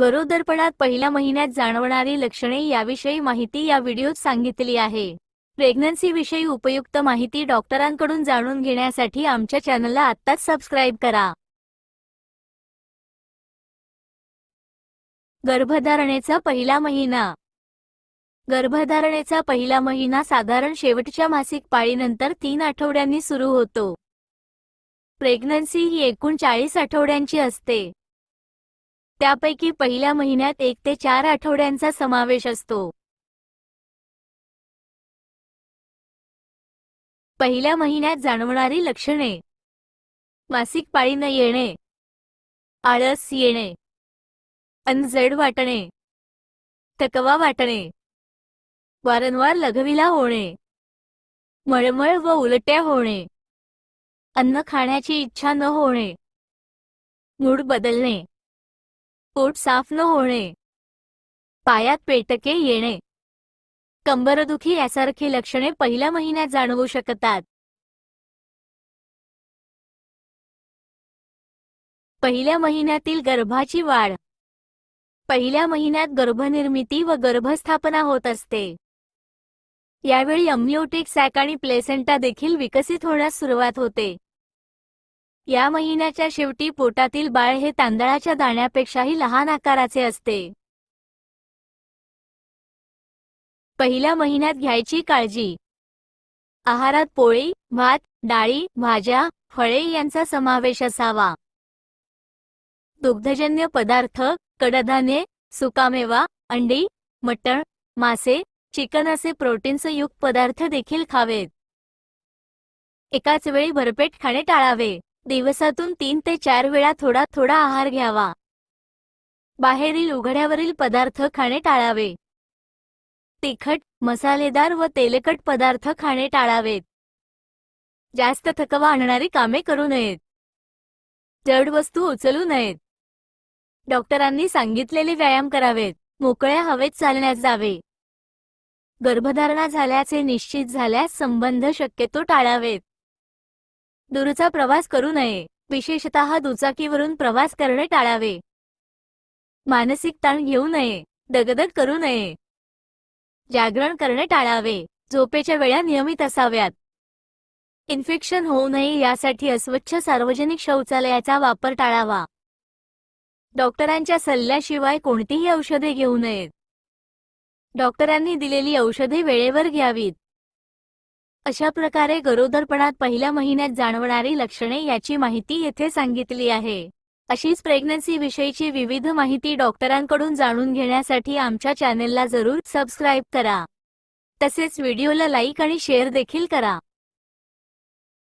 गरोदरपणात पहिल्या महिन्यात जाणवणारी लक्षणे याविषयी माहिती या व्हिडिओत सांगितली आहे. प्रेग्नन्सी विषयी उपयुक्त माहिती डॉक्टरांकडून जाणून घेण्यासाठी आमच्या चॅनलला आत्ताच सबस्क्राईब करा. गर्भधारणेचा पहिला महिना. गर्भधारणेचा पहिला महिना साधारण शेवटच्या मासिक पाळीनंतर तीन आठवड्यांनी सुरू होतो. प्रेग्नन्सी ही एकूण चाळीस आठवड्यांची असते. त्यापैकी पहिल्या महिन्यात एक ते चार आठवड्यांचा समावेश असतो. पहिल्या महिन्यात जाणवणारी लक्षणे. मासिक पाळी न येणे. आळस येणे. अनजड वाटणे. थकवा वाटणे. वारंवार लघवीला होणे. मळमळ व उलट्या होणे. अन्न खाण्याची इच्छा न होणे. मूड बदलणे. पोट साफ न होणे. पायात पेटके येणे. कंबरदुखी यासारखी लक्षणे पहिल्या महिन्यात जाणवू शकतात. पहिल्या महिन्यातील गर्भाची वाढ. पहिल्या महिन्यात गर्भनिर्मिती व गर्भस्थापना होत असते. यावेळी अम्निओटिक सॅक आणि प्लेसेंटा देखील विकसित होण्यास सुरुवात होते. या महिन्याच्या शेवटी पोटातील बाळ हे तांदळाच्या दाण्यापेक्षाही लहान आकाराचे असते. पहिल्या महिन्यात घ्यायची काळजी. आहारात पोळी भात डाळी भाज्या फळे यांचा समावेश असावा. दुग्धजन्य पदार्थ कडधान्ये सुकामेवा अंडी मटण मासे चिकन असे प्रोटीन्स युक्त पदार्थ देखील खावेत. एकाच वेळी भरपेट खाणे टाळावे. दिवसातून तीन ते चार वेळा थोडा थोडा आहार घ्यावा. बाहेरील उघड्यावरील पदार्थ खाणे टाळावे. तिखट मसालेदार व तेलकट पदार्थ खाणे टाळावेत. जास्त थकवा आणणारी कामे करू नयेत. जड वस्तू उचलू नयेत. डॉक्टरांनी सांगितलेले व्यायाम करावेत. मोकळ्या हवेत चालण्यास जावे. गर्भधारणा झाल्याचे निश्चित झाल्यास संबंध शक्यतो टाळावेत. दूरचा प्रवास करू नये. विशेषतः दुचाकीवरून प्रवास करणे टाळावे. मानसिक ताण घेऊ नये. दगदग करू नये. जागरण करणे टाळावे. झोपेच्या वेळा नियमित असाव्यात. इन्फेक्शन होऊ नये यासाठी अस्वच्छ सार्वजनिक शौचालयाचा वापर टाळावा. डॉक्टरांच्या सल्ल्याशिवाय कोणतीही औषधे घेऊ नयेत. डॉक्टरांनी दिलेली औषधे वेळेवर घ्यावीत. अशा प्रकारे गरोदरपणात पहिल्या महिन्यात जाणवणारी लक्षणे याची माहिती येथे सांगितली आहे. अशीच प्रेग्नन्सी विषयीची विविध माहिती डॉक्टरांकडून जाणून घेण्यासाठी आमच्या चॅनेलला जरूर सबस्क्राईब करा. तसेच व्हिडिओला लाईक आणि शेअर देखील करा.